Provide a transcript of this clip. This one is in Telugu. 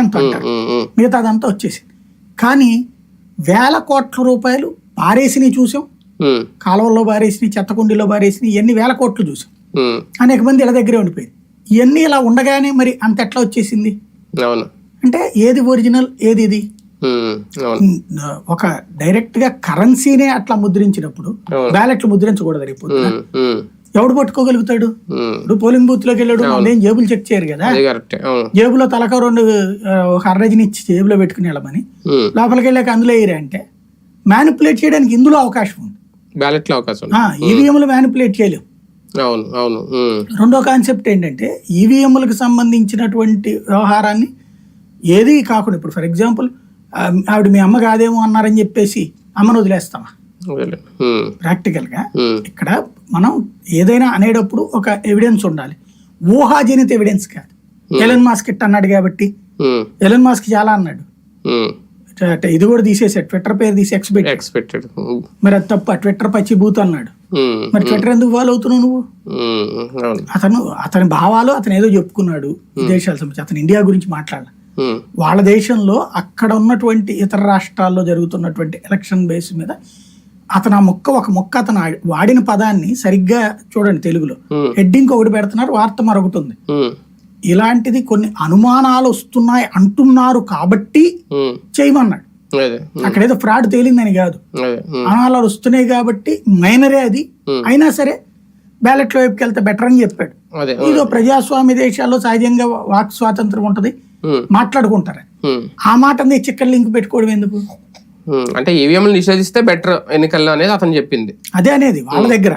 అంత అంటారు మిగతాదంతా వచ్చేసింది. కానీ వేల కోట్ల రూపాయలు పారేసినవి చూసాం. కాలువల్లో పారేసినవి చెత్తకుండీలో పారేసినవి ఇవన్నీ వేల కోట్లు చూసాం. అనేక మంది ఇలా దగ్గరే ఉండిపోయింది. ఇవన్నీ ఇలా ఉండగానే మరి అంత ఎట్లా వచ్చేసింది? అంటే ఏది ఒరిజినల్ ఏది ఇది? ఒక డైరెక్ట్గా కరెన్సీనే అట్లా ముద్రించినప్పుడు. బ్యాలెట్లు ముద్రించకూడదు రేపు ఎవడు పట్టుకోగలుగుతాడు? ఇప్పుడు పోలింగ్ బూత్లోకి వెళ్ళాడు ఏం జేబులు చెక్ చేయరు కదా? జేబులో తలక రెండు ఒక అర్రజని ఇచ్చి జేబులో పెట్టుకుని వెళ్ళమని. లోపలికి వెళ్ళాక అందులో వేయరా అంటే మ్యానిపులేట్ చేయడానికి ఇందులో అవకాశం ఉంది. బ్యాలెట్లో అవకాశం. ఈవీఎంలు మ్యానిపులేట్ చేయలేం అవును అవును. రెండో కాన్సెప్ట్ ఏంటంటే ఈవీఎంలకు సంబంధించినటువంటి వ్యవహారాన్ని ఏది కాకుండా ఇప్పుడు ఫర్ ఎగ్జాంపుల్ ఆవిడ మీ అమ్మ కాదేమో అన్నారని చెప్పేసి అమ్మను వదిలేస్తామా ప్రాక్టికల్గా ఇక్కడ మనం ఏదైనా అనేటప్పుడు ఒక ఎవిడెన్స్ ఉండాలి. ఊహాజనిత ఎవిడెన్స్ కాదు. ఎలన్ మాస్క్ ఇట్ అన్నాడు కాబట్టి? ఎలన్ మాస్క్ చాలా అన్నాడు. అంటే ఇది కూడా తీసేసాడు ట్విట్టర్ పేరు తీసి ఎక్స్ పెట్టి ఎక్స్పెక్టెడ్ ఉమ్, మరి అది తప్ప ట్విట్టర్ పచ్చి బూత్ అన్నాడు. మరి ట్విట్టర్ ఎందుకు ఫాలో అవుతున్నావు నువ్వు? అతను అతని భావాలు అతను ఏదో చెప్పుకున్నాడు విదేశాల సంబంధించి. అతను ఇండియా గురించి మాట్లాడాలి. వాళ్ళ దేశంలో అక్కడ ఉన్నటువంటి ఇతర రాష్ట్రాల్లో జరుగుతున్నటువంటి ఎలక్షన్ బేస్ మీద అతను ఆ మొక్క ఒక మొక్క అతను వాడిన పదాన్ని సరిగ్గా చూడండి తెలుగులో. హెడ్డింగ్ ఒకటి పెడుతున్నారు వార్త మరొకటి ఉంది. ఇలాంటిది కొన్ని అనుమానాలు వస్తున్నాయి అంటున్నారు కాబట్టి చేయమన్నాడు. అదే. ఉమ్, అక్కడ ఏదో ఫ్రాడ్ తేలిందని కాదు. అనుమానాలు వస్తున్నాయి కాబట్టి మైనరే అది. అయినా సరే బ్యాలెట్ వైపుకి వెళ్తే బెటర్ అని చెప్పాడు. ఇదో ప్రజాస్వామ్య దేశాల్లో సహజంగా వాక్ స్వాతంత్రం ఉంటది. మాట్లాడుకుంటారు. ఆ మాట చిక్కల లింక్ పెట్టుకోవడం ఎందుకు? అంటే ఈవీఎంలు నిషేధిస్తే బెటర్ ఎన్నికల్లో అనేది అతను చెప్పింది. అదే అనేది వాళ్ళ దగ్గర.